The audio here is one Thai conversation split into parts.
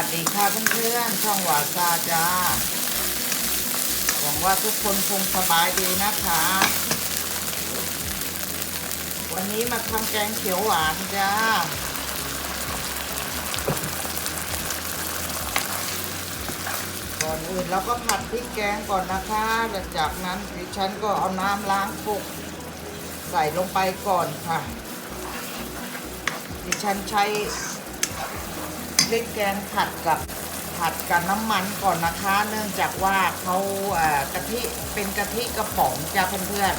วัสดีค่ะเพื่อนๆช่องหวาซาจ้า หวังว่าทุกคนคงสบายดีนะคะ วันนี้มาทำแกงเขียวหวานจ้า ก่อนอื่นเราก็ผัดพริกแกงก่อนนะคะแล้วจากนั้นดิฉันก็เอาน้ำล้างปุกใส่ลงไปก่อนค่ะ ดิฉันใช้ พริกแกงผัดกับผัดกับน้ำมันก่อนนะคะ เนื่องจากว่าเขาเอ่อกะทิเป็นกะทิกระป๋องจ้าเพื่อน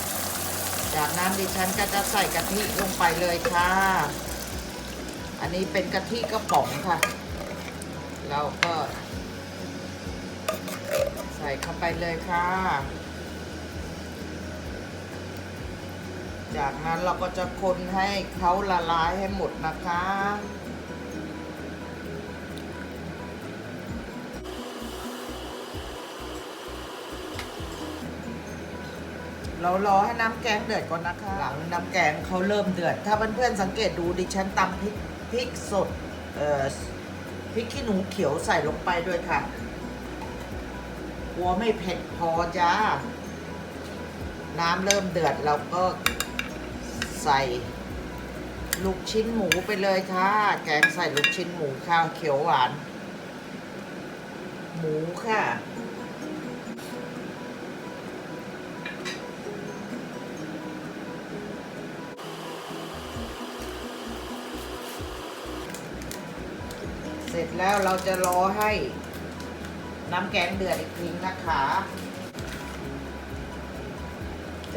ๆ จากนั้นดิฉันก็จะใส่กะทิลงไปเลยค่ะ อันนี้เป็นกะทิกระป๋องค่ะ เราก็ ใส่เข้าไปเลยค่ะ จากนั้นเราก็จะคนให้เขาละลายให้หมดนะคะ เรารอให้น้ำแกงเดือดก่อนนะคะ หลังน้ำแกงเขาเริ่มเดือด ถ้าเพื่อนๆสังเกตดูดิฉันตำพริกพริกสดเอ่อพริกขี้หนูเขียวใส่ลงไปด้วยค่ะกลัวไม่เผ็ดพอจ้า น้ำเริ่มเดือดเราก็ใส่ลูกชิ้นหมูไปเลยค่ะ แกงใส่ลูกชิ้นหมูข้าวเขียวหวาน หมูค่ะ ร็จแล้วเราจะรอให้น้ำแกงเดือดอีกทีนะคะ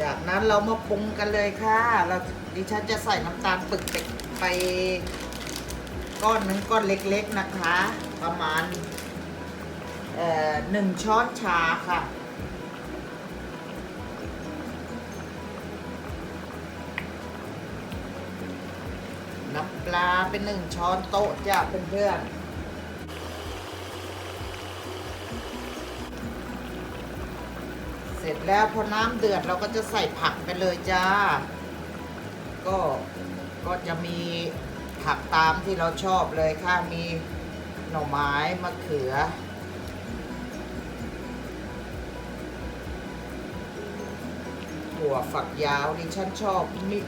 จากนั้นเรามาปรุงกันเลยค่ะ เราดิฉันจะใส่น้ำตาลปึกไปไปก้อนหนึ่งก้อนเล็กๆนะคะ ประมาณหนึ่งช้อนชาค่ะ น้ำปลาเป็นหนึ่งช้อนโต๊ะจ้าเพื่อนๆ สร็จแล้วพอน้ำเดือดเราก็จะใส่ผักไปเลยจ้า ก็ก็จะมีผักตามที่เราชอบเลยค่ะ มีหน่อไม้มะเขือ ถั่วฝักยาวดิฉันชอบมิ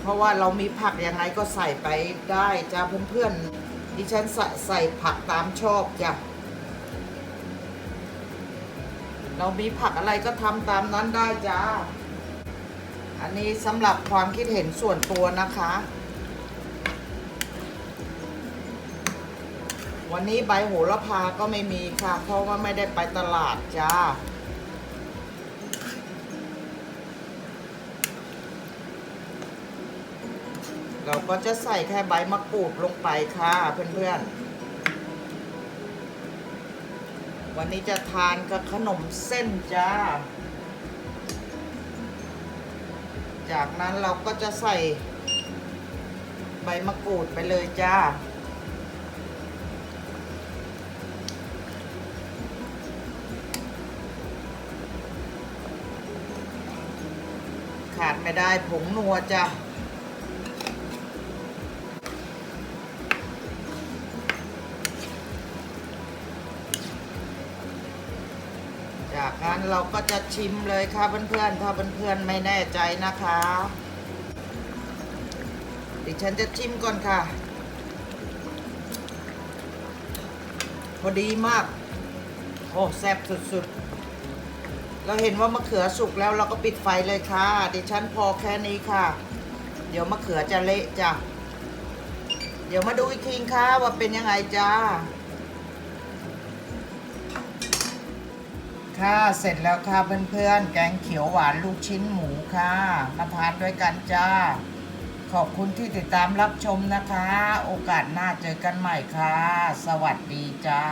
เพราะว่าเรามีผักยังไงก็ใส่ไปได้จ้าเพื่อนๆดิฉันใส่ใส่ผักตามชอบจ้ะ เรามีผักอะไรก็ทำตามนั้นได้จ้า อันนี้สำหรับความคิดเห็นส่วนตัวนะคะ วันนี้ใบโหระพาก็ไม่มีค่ะ เพราะว่าไม่ได้ไปตลาดจ้าเราก็จะใส่แค่ใบมะกรูดลงไปค่ะเพื่อนๆ วันนี้จะทานกับขนมเส้นจ้า จากนั้นเราก็จะใส่ใบมะกรูดไปเลยจ้า ขาดไม่ได้ผงนัวจ้ะ จากนั้นเราก็จะชิมเลยค่ะเพื่อนๆ ถ้าเพื่อนๆไม่แน่ใจนะคะ ดิฉันจะชิมก่อนค่ะ พอดีมาก โอ้แซ่บสุดๆ เราเห็นว่ามะเขือสุกแล้วเราก็ปิดไฟเลยค่ะ ดิฉันพอแค่นี้ค่ะ เดี๋ยวมะเขือจะเละจ้ะ เดี๋ยวมาดูอีกทีค่ะว่าเป็นยังไงจ้า ค่ะเสร็จแล้วค่ะเพื่อนๆ แกงเขียวหวานลูกชิ้นหมูค่ะ มาทานด้วยกันจ้า ขอบคุณที่ติดตามรับชมนะคะ โอกาสหน้าเจอกันใหม่ค่ะ สวัสดีจ้า